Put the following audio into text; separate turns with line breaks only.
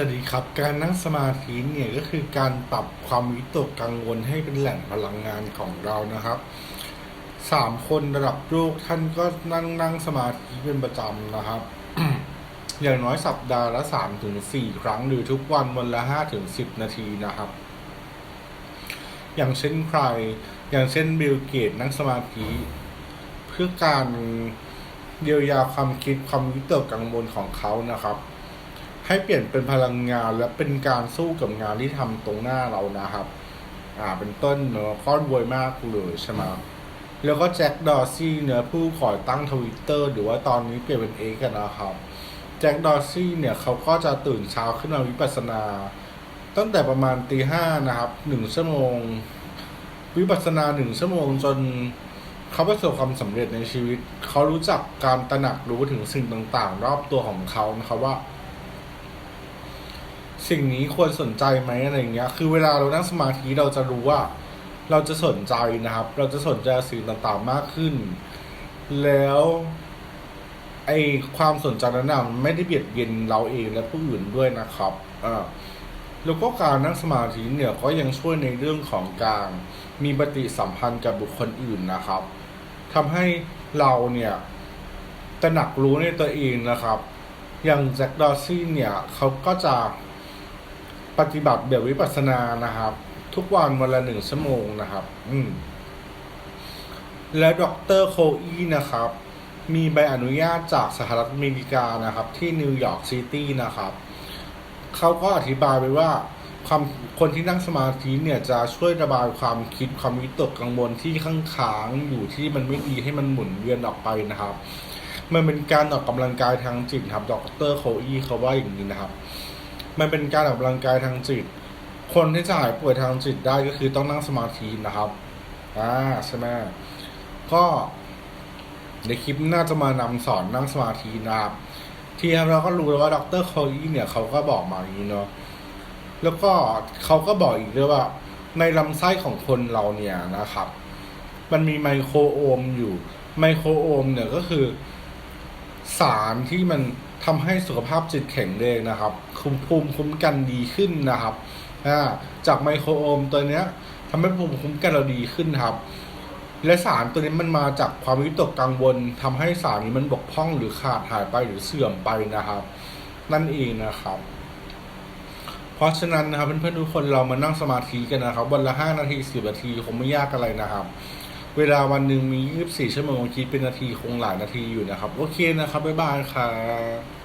วัสดีครับ การนั่งสมาธิเนี่ยก็คือการปรับความวิตกกังวลให้เป็นแหล่งพลังงานของเรานะครับสามคนระดับโลกท่านก็นั่งนั่งสมาธิเป็นประจำนะครับ อย่างน้อยสัปดาห์ละสามถึงสี่ครั้งหรือทุกวันวันละห้าถึงสิบนาทีนะครับ อย่างเช่นใคร อย่างเช่นบิลเกตนั่งสมาธิ เพื่อการเยียวยาความคิดความวิตกกังวลของเขานะครับ ให้เปลี่ยนเป็นพลังงานและเป็นการสู้กับงานที่ทำตรงหน้าเรานะครับ อ่าเป็นต้นเนอะข้อนรวยมากเลยใช่ไหมแล้วก็แจ็คดอร์ซี่เนอะผู้ก่อตั้งทวิตเตอร์หรือว่าตอนนี้เปลี่ยนเป็นเอกันนะครับ แจ็คดอร์ซี่เนี่ยเขาก็จะตื่นเช้าขึ้นมาวิปัสสนา ตั้งแต่ประมาณตีห้านะครับหนึ่งชั่วโมง วิปัสสนาหนึ่งชั่วโมงจนเขาประสบความสำเร็จในชีวิต เขารู้จักการตระหนักรู้ถึงสิ่งต่างๆ รอบตัวของเขานะครับว่า สิ่งนี้ควรสนใจไหมอะไรอย่างเงี้ย คือเวลาเรานั่งสมาธิเราจะรู้ว่า เราจะสนใจนะครับ เราจะสนใจสิ่งต่างๆมากขึ้น แล้วไอความสนใจนั้นนะไม่ได้เบียดเบียนเราเองและผู้อื่นด้วยนะครับอ่าแล้วก็การนั่งสมาธิเนี่ยก็ยังช่วยในเรื่องของการมีปฏิสัมพันธ์กับบุคคลอื่นนะครับทำให้เราเนี่ยตระหนักรู้ในตัวเองนะครับ อย่างแจ็คดอร์ซี่เนี่ยเขาก็จะ ปฏิบัติแบบวิปัสสนานะครับ ทุกวันวันละหนึ่งชั่วโมงนะครับ อืม และดรโคอีนะครับ มีใบอนุญาตจากสหรัฐอเมริกานะครับ ที่นิวยอร์กซิตี้นะครับ เขาก็อธิบายไปว่าความคนที่นั่งสมาธิเนี่ยจะช่วยระบายความคิดความวิตกกังวลที่ข้างค้างอยู่ที่มันไม่ดีให้มันหมุนเวียนออกไปนะครับ มันเป็นการออกกำลังกายทางจิตครับ ดรโคอีเขาว่าอย่างนี้นะครับ มันเป็นการออกกำลังกายทางจิต คนที่จะหายป่วยทางจิตได้ก็คือต้องนั่งสมาธินะครับอ่าใช่ไหมก็ในคลิปน่าจะมานำสอนนั่งสมาธินะครับ ที่เราก็รู้แล้วว่าดรโคอีเนี่ยเขาก็บอกมาอย่างนี้เนาะแล้วก็เขาก็บอกอีกด้วยว่า ในลำไส้ของคนเราเนี่ยนะครับ มันมีไมโครโอมอยู่ไมโครโอมเนี่ยก็คือ สารที่มันทำให้สุขภาพจิตแข็งแรงนะครับคุมภูมิคุ้มกันดีขึ้นนะครับจากไมโครโอมตัวเนี้ยทำให้ภูมิคุ้มกันเราดีขึ้นครับ และสารตัวนี้มันมาจากความวิตกกังวลทำให้สารนี้มันบกพร่องหรือขาดหายไปหรือเสื่อมไปนะครับ นั่นเองนะครับ เพราะฉะนั้นนะครับเพื่อนๆทุกคนเรามานั่งสมาธิกันนะครับ วันละห้านาทีสิบนาทีคงไม่ยากอะไรนะครับ เวลาวันหนึ่งมี 24 ชั่วโมงคิดเป็นนาทีคงหลายนาทีอยู่นะครับ โอเคนะครับ บ๊ายบายครับ